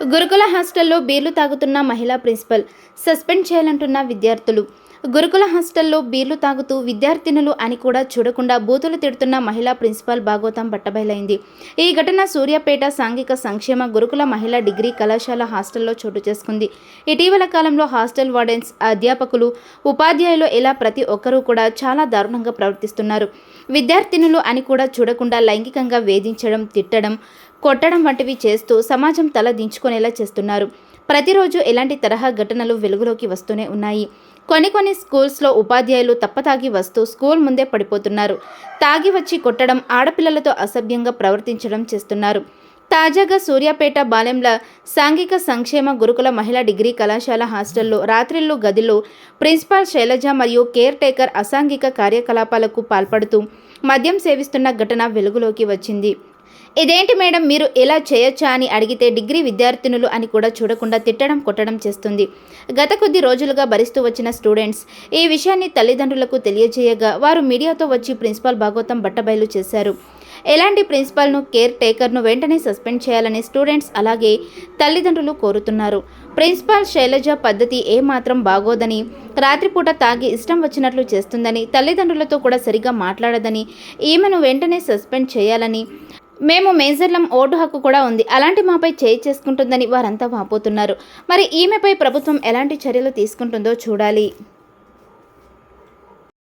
గురుకుల హాస్టల్లో బీర్లు తాగుతున్న మహిళా ప్రిన్సిపల్. సస్పెండ్ చేయాలంటున్న విద్యార్థులు. గురుకుల హాస్టల్లో బీర్లు తాగుతూ విద్యార్థినులు అని కూడా చూడకుండా బూతులు తిడుతున్న మహిళా ప్రిన్సిపాల్ భాగవతం బట్టబయలైంది. ఈ ఘటన సూర్యాపేట సాంఘిక సంక్షేమ గురుకుల మహిళా డిగ్రీ కళాశాల హాస్టల్లో చోటు చేసుకుంది. ఇటీవల కాలంలో హాస్టల్ వార్డెన్స్ అధ్యాపకులు ఉపాధ్యాయులు ఇలా ప్రతి ఒక్కరూ కూడా చాలా దారుణంగా ప్రవర్తిస్తున్నారు. విద్యార్థినులు అని కూడా చూడకుండా లైంగికంగా వేధించడం తిట్టడం కొట్టడం వంటివి చేస్తూ సమాజం తల దించుకునేలా చేస్తున్నారు. ప్రతిరోజు ఇలాంటి తరహా ఘటనలు వెలుగులోకి వస్తూనే ఉన్నాయి. కొన్ని కొన్ని స్కూల్స్లో ఉపాధ్యాయులు తప్పతాగి వస్తూ స్కూల్ ముందే పడిపోతున్నారు. తాగి వచ్చి కొట్టడం ఆడపిల్లలతో అసభ్యంగా ప్రవర్తించడం చేస్తున్నారు. తాజాగా సూర్యాపేట బాలెంల సాంఘిక సంక్షేమ గురుకుల మహిళా డిగ్రీ కళాశాల హాస్టల్లో రాత్రిళ్ళు గదిలో ప్రిన్సిపాల్ శైలజ మరియు కేర్ టేకర్ అసాంఘిక కార్యకలాపాలకు పాల్పడుతూ మద్యం సేవిస్తున్న ఘటన వెలుగులోకి వచ్చింది. ఇదేంటి మేడం మీరు ఇలా చేయొచ్చా అని అడిగితే డిగ్రీ విద్యార్థినులు అని కూడా చూడకుండా తిట్టడం కొట్టడం చేస్తుంది. గత కొద్ది రోజులుగా భరిస్తూ వచ్చిన స్టూడెంట్స్ ఈ విషయాన్ని తల్లిదండ్రులకు తెలియజేయగా వారు మీడియాతో వచ్చి ప్రిన్సిపాల్ భాగవతం బట్టబయలు చేశారు. ఎలాంటి ప్రిన్సిపాల్ను కేర్ టేకర్ను వెంటనే సస్పెండ్ చేయాలని స్టూడెంట్స్ అలాగే తల్లిదండ్రులు కోరుతున్నారు. ప్రిన్సిపాల్ శైలజ పద్ధతి ఏమాత్రం బాగోదని రాత్రిపూట తాగి ఇష్టం వచ్చినట్లు చేస్తుందని తల్లిదండ్రులతో కూడా సరిగ్గా మాట్లాడదని ఈమెను వెంటనే సస్పెండ్ చేయాలని మేము మేజర్లం ఓటు హక్కు కూడా ఉంది. అలాంటి మాపై చేయి చేసుకుంటుందని వారంతా వాపోతున్నారు. మరి ఈమెపై ప్రభుత్వం ఎలాంటి చర్యలు తీసుకుంటుందో చూడాలి.